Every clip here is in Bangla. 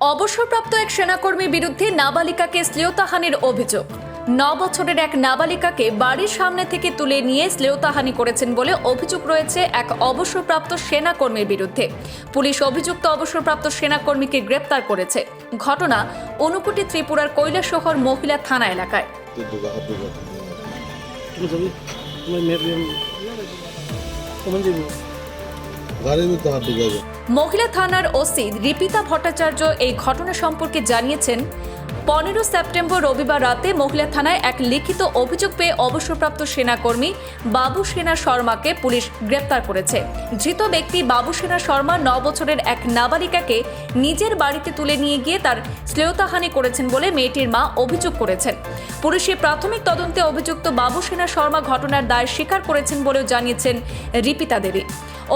অবসরপ্রাপ্ত এক সেনাকর্মীর বিরুদ্ধে নাবালিকাকে শ্লেয়তাহানির অভিযোগ। ন বছরের এক নাবালিকাকে বাড়ির সামনে থেকে তুলে নিয়ে শ্লেয়তাহানি করেছেন বলে অভিযোগ রয়েছে এক অবসরপ্রাপ্ত সেনাকর্মীর বিরুদ্ধে। পুলিশ অভিযুক্ত অবসরপ্রাপ্ত সেনাকর্মীকে গ্রেপ্তার করেছে। ঘটনা অনুকুটি ত্রিপুরার কৈলাসহর মহিলা থানা এলাকায়। মহিলা থানার ওসি রিপিতা ভট্টাচার্য এই ঘটনা সম্পর্কে জানিয়েছেন, পনেরো সেপ্টেম্বর রবিবার রাতে মহিলা থানায় এক লিখিত অভিযোগ পেয়ে অবসরপ্রাপ্ত সেনাকর্মী বাবু সেনা শর্মাকে পুলিশ গ্রেপ্তার করেছে। ধৃত ব্যক্তি বাবু সেনা শর্মা ন বছরের এক নাবালিকাকে নিজের বাড়িতে তুলে নিয়ে গিয়ে তার শ্লেয়তাহানি করেছেন বলে মেয়েটির মা অভিযোগ করেছেন। পুলিশের প্রাথমিক তদন্তে অভিযুক্ত বাবু সেনা শর্মা ঘটনার দায় স্বীকার করেছেন বলেও জানিয়েছেন রিপিতা দেবী।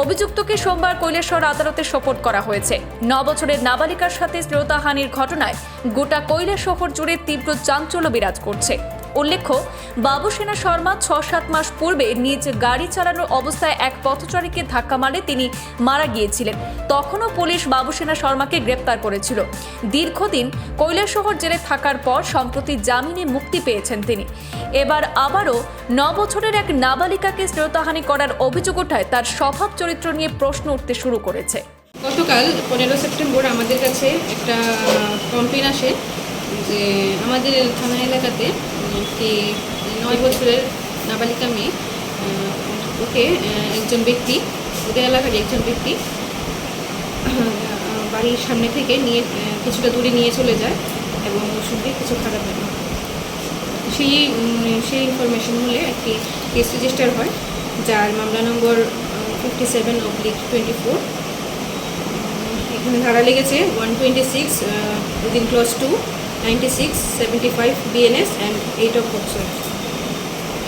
অভিযুক্তকে সোমবার কৈলেশ্বর আদালতে সোপর্দ করা হয়েছে। ন বছরের নাবালিকার সাথে শ্লোতাহানির ঘটনায় গোটা কৈলাসহর জুড়ে তীব্র চাঞ্চল্য বিরাজ করছে। উল্লেখ্য বাবুসেনা শর্মা ছ সাত মাস পূর্বে নিজ গাড়ি চালানোর অবস্থায় এক পথচারীকে ধাক্কা মারলে তিনি মারা গিয়েছিলেন। তখনও পুলিশ বাবুসেনা শর্মাকে গ্রেপ্তার করেছিল। দীর্ঘদিন কৈলাসহর জেলে থাকার পর সম্প্রতি জামিনে মুক্তি পেয়েছেন তিনি। এবার আবারও ন বছরের এক নাবালিকাকে শ্রেয়তাহানি করার অভিযোগ ওঠায় তার স্বভাব চরিত্র নিয়ে প্রশ্ন উঠতে শুরু করেছে। গতকাল পনেরো সেপ্টেম্বর আমাদের কাছে একটা কমপ্লেন আসে। যে আমাদের থানা এলাকাতে একটি নয় বছরের নাবালিকা মেয়ে ওকে একজন ব্যক্তি, ওদের এলাকার একজন ব্যক্তি বাড়ির সামনে থেকে নিয়ে কিছুটা দূরে নিয়ে চলে যায় এবং ওর সঙ্গে কিছু খারাপ হয় সেই সেই ইনফরমেশন হলে একটি কেস রেজিস্টার হয়, যার মামলা নম্বর fifty seven oblique twenty four এখানে ধারা লেগেছে one twenty six within clause two ninety six seventy five BNS and eight of বছর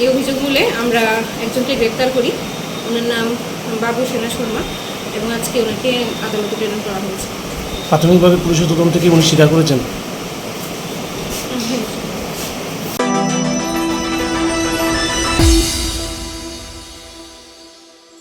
এই অভিযোগ মূলে আমরা একজনকে গ্রেপ্তার করি। ওনার নাম বাবু সেনা শর্মা এবং আজকে ওনাকে আদালতে প্রেরণ করা হয়েছে। প্রাথমিকভাবে পুলিশের তদন্ত থেকে উনি স্বীকার করেছেন?